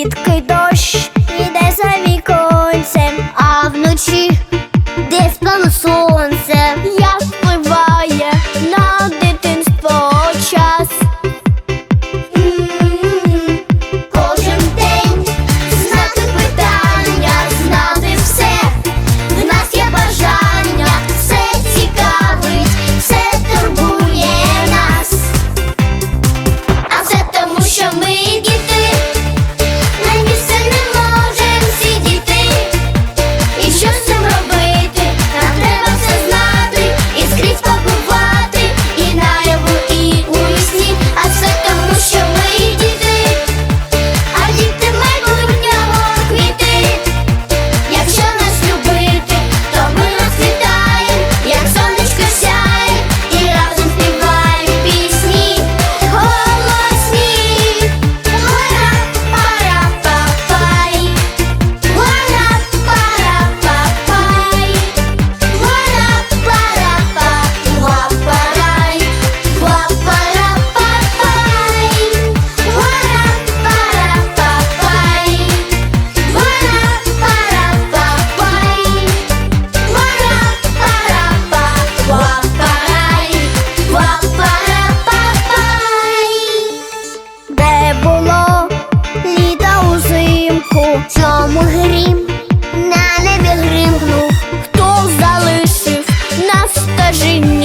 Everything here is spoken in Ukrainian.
Влітки у цьому грім, на небі гримнув, хто залишив нас стежині?